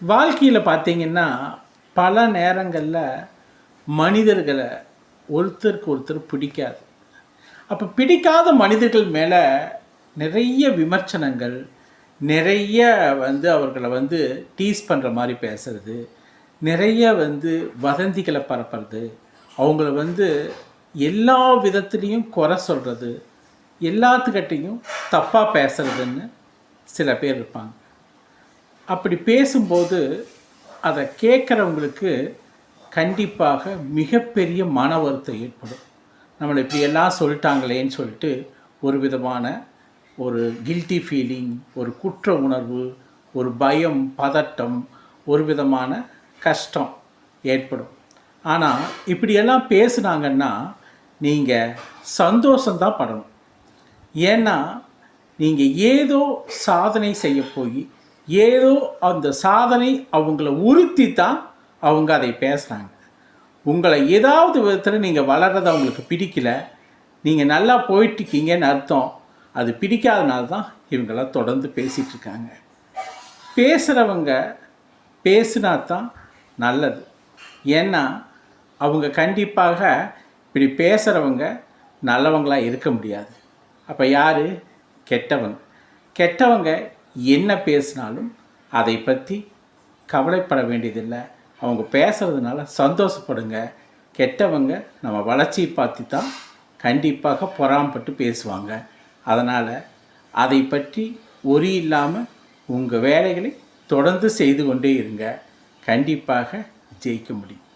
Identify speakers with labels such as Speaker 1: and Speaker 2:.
Speaker 1: வாழ்க்கையில் பார்த்தீங்கன்னா பல நேரங்களில் மனிதர்களை ஒருத்தருக்கு ஒருத்தர் பிடிக்காது. அப்போ பிடிக்காத மனிதர்கள் மேலே நிறைய விமர்சனங்கள் நிறைய வந்து அவர்களை வந்து டீஸ் பண்ணுற மாதிரி பேசுறது நிறைய வந்து வதந்திகளை பரப்புறது அவங்கள வந்து எல்லா விதத்துலேயும் குறை சொல்கிறது எல்லாத்துக்கிட்டையும் தப்பாக பேசுறதுன்னு சில பேர் இருப்பாங்க. அப்படி பேசும்போது அதை கேட்குறவங்களுக்கு கண்டிப்பாக மிகப்பெரிய மன வருத்தம் ஏற்படும். நம்மளை இப்படி எல்லாம் சொல்லிட்டாங்களேன்னு சொல்லிட்டு ஒரு விதமான ஒரு கில்ட்டி ஃபீலிங் ஒரு குற்ற உணர்வு ஒரு பயம் பதட்டம் ஒரு விதமான கஷ்டம் ஏற்படும். ஆனால் இப்படியெல்லாம் பேசுனாங்கன்னா நீங்கள் சந்தோஷந்தான் படணும். ஏன்னா நீங்கள் ஏதோ சாதனை செய்ய போய் ஏதோ அந்த சாதனை அவங்கள உறுத்தி தான் அவங்க அதை பேசுகிறாங்க உங்களை ஏதாவது விதத்தில் நீங்கள் வளர்றது அவங்களுக்கு பிடிக்கல நீங்கள் நல்லா போயிட்டுருக்கீங்கன்னு அர்த்தம். அது பிடிக்காதனால தான் இவங்களாம் தொடர்ந்து பேசிகிட்ருக்காங்க பேசுகிறவங்க பேசுனா தான் நல்லது. ஏன்னா அவங்க கண்டிப்பாக இப்படி பேசுகிறவங்க நல்லவங்களாக இருக்க முடியாது. அப்போ யார்? கெட்டவங்க. கெட்டவங்க என்ன பேசினாலும் அதை பற்றி கவலைப்பட வேண்டியதில்லை. அவங்க பேசுகிறதுனால சந்தோஷப்படுங்க. கெட்டவங்க நம்ம வளர்ச்சியை பார்த்து தான் கண்டிப்பாக பொறாமப்பட்டு பேசுவாங்க. அதனால் அதை பற்றி ஒரி இல்லாமல் உங்கள் வேலைகளை தொடர்ந்து செய்து கொண்டே இருங்க. கண்டிப்பாக ஜெயிக்க முடியும்.